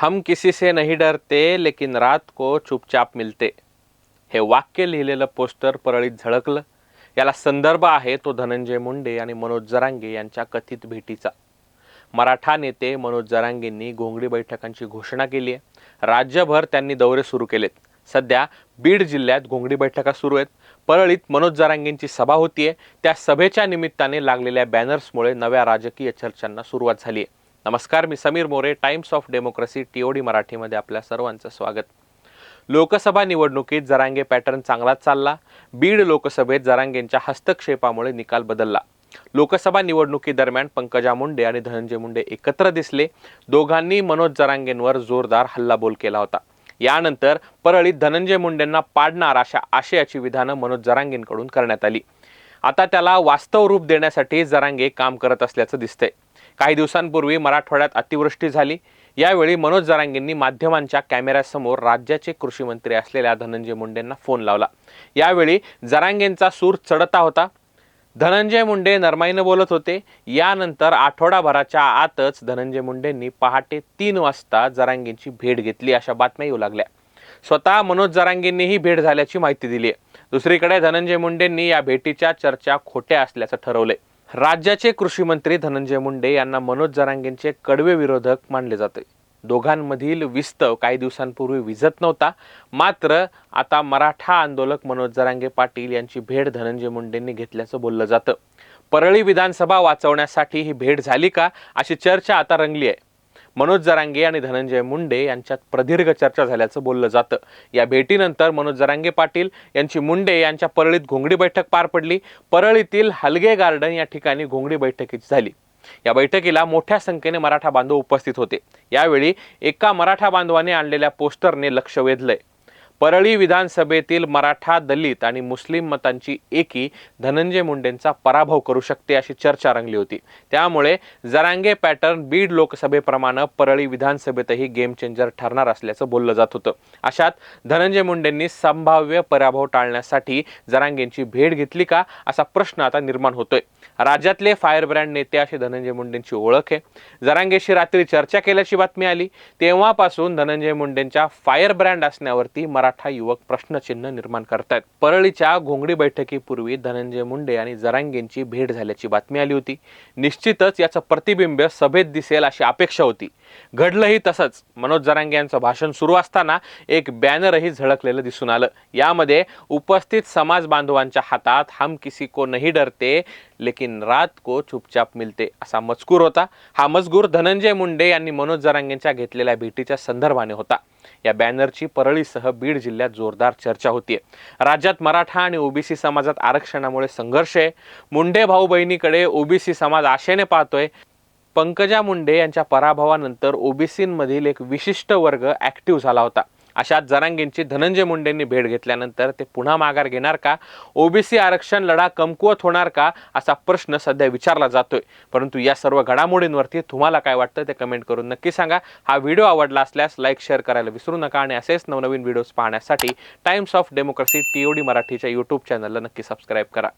हम किसी से नहीं डरते लेकिन रात को चुपचाप मिलते। हे वाक्य लिहिलेलं पोस्टर परळीत झळकलं. याला संदर्भ आहे तो धनंजय मुंडे आणि मनोज जरांगे यांच्या कथित भेटीचा. मराठा नेते मनोज जरांगेंनी घोंगडी बैठकांची घोषणा केली आहे. राज्यभर त्यांनी दौरे सुरू केलेत. सध्या बीड जिल्ह्यात घोंगडी बैठका सुरू आहेत. परळीत मनोज जरांगेंची सभा होतीये. त्या सभेच्या निमित्ताने लागलेल्या बॅनर्समुळे नव्या राजकीय चर्चांना सुरुवात झाली आहे नमस्कार मी Sameer More times of democracy TOD मराठीमध्ये आपल्या सर्वांचं स्वागत. लोकसभा निवडणुकीत जरांगे पॅटर्न चांगलाच चालला. बीड लोकसभेत जरांगेंच्या हस्तक्षेपामुळे निकाल बदलला. लोकसभा निवडणुकीदरम्यान पंकजा मुंडे आणि धनंजय मुंडे एकत्र दिसले. दोघांनी मनोज जरांगेंवर जोरदार हल्लाबोल केला होता. यानंतर परळीत धनंजय मुंडेंना पाडणार अशा आशयाची विधानं मनोज जरांगेंकडून करण्यात आली. आता त्याला वास्तव रूप देण्यासाठी जरांगे काम करत असल्याचं दिसतंय. काही दिवसांपूर्वी मराठवाड्यात अतिवृष्टी झाली. यावेळी मनोज जरांगेंनी माध्यमांच्या कॅमेऱ्यासमोर राज्याचे कृषी मंत्री असलेल्या धनंजय मुंडेंना फोन लावला. यावेळी जरांगेंचा सूर चढता होता. धनंजय मुंडे नरमाईनं बोलत होते. यानंतर आठवडाभराच्या आतच धनंजय मुंडेंनी पहाटे तीन वाजता जरांगेंची भेट घेतली अशा बातम्या येऊ लागल्या. स्वतः मनोज जरांगेंनीही भेट झाल्याची माहिती दिली. आहे दुसरीकडे धनंजय मुंडेंनी या भेटीच्या चर्चा खोट्या असल्याचं ठरवलंय. राज्याचे कृषी मंत्री धनंजय मुंडे यांना मनोज जरांगेंचे कडवे विरोधक मानले जाते. दोघांमधील विस्तव काही दिवसांपूर्वी विझत नव्हता. मात्र आता मराठा आंदोलक मनोज जरांगे पाटील यांची भेट धनंजय मुंडेंनी घेतल्याचं बोललं जातं. परळी विधानसभा वाचवण्यासाठी ही भेट झाली का? अशी चर्चा आता रंगली आहे. मनोज जरांगे आणि धनंजय मुंडे यांच्यात प्रदीर्घ चर्चा झाल्याचं बोललं जातं. या भेटीनंतर मनोज जरांगे पाटील यांची मुंडे यांच्या परळीत घोंगडी बैठक पार पडली. परळीतील हलगे गार्डन या ठिकाणी घोंगडी बैठकीची झाली. या बैठकीला मोठ्या संख्येने मराठा बांधव उपस्थित होते. यावेळी एका मराठा बांधवाने आणलेल्या पोस्टरने लक्ष वेधलंय. परळी विधानसभेतील मराठा दलित आणि मुस्लिम मतांची एकी धनंजय मुंडेंचा पराभव करू शकते अशी चर्चा रंगली होती. त्यामुळे जरांगे पॅटर्न बीड लोकसभेप्रमाणे परळी विधानसभेतही गेम चेंजर ठरणार असल्याचं बोललं जात होतं. अशात धनंजय मुंडेंनी संभाव्य पराभव टाळण्यासाठी जरांगेंची भेट घेतली का असा प्रश्न आता निर्माण होतोय. राज्यातले फायर ब्रँड नेते अशी धनंजय मुंडेंची ओळख आहे. जरांगेशी रात्री चर्चा केल्याची बातमी आली. तेव्हापासून धनंजय मुंडेंच्या फायर ब्रँड असण्यावरती मराठा युवक प्रश्नचिन्ह निर्माण करतायत. परळीच्या घोंगडी बैठकीपूर्वी धनंजय मुंडे आणि जरांगेंची भेट झाल्याची बातमी आली होती. निश्चितच याचं प्रतिबिंब सभेत दिसेल अशी अपेक्षा होती. घडलंही तसंच. मनोज जरांगे यांचं भाषण सुरू असताना एक बॅनरही झळकलेलं दिसून आलं. यामध्ये उपस्थित समाज बांधवांच्या हातात हम किसी को नहीं डरते लेकिन रात को चुपचाप मिलते असा मजकूर होता. हा मजकूर धनंजय मुंडे यांनी मनोज जरांगेंच्या घेतलेल्या भेटीच्या संदर्भाने होता. या बॅनरची परळीसह बीड जिल्ह्यात जोरदार चर्चा होतीये. राज्यात मराठा आणि ओबीसी समाजात आरक्षणामुळे संघर्ष आहे. मुंडे भाऊ बहिणीकडे ओबीसी समाज आशेने पाहतोय. पंकजा मुंडे यांच्या पराभवानंतर ओबीसीमधील एक विशिष्ट वर्ग ऍक्टिव्ह झाला होता. अशात जरांगेंची धनंजय मुंडेंनी भेट घेतल्यानंतर ते पुन्हा माघार घेणार का? ओबीसी आरक्षण लढा कमकुवत होणार का? असा प्रश्न सध्या विचारला जातोय. परंतु या सर्व घडामोडींवरती तुम्हाला काय वाटतं ते कमेंट करून नक्की सांगा. हा व्हिडिओ आवडला असल्यास लाईक शेअर करायला विसरू नका आणि असेच नवनवीन व्हिडिओज पाहण्यासाठी टाइम्स ऑफ डेमोक्रेसी टीओडी मराठीच्या यूट्यूब चॅनलला नक्की सबस्क्राईब करा.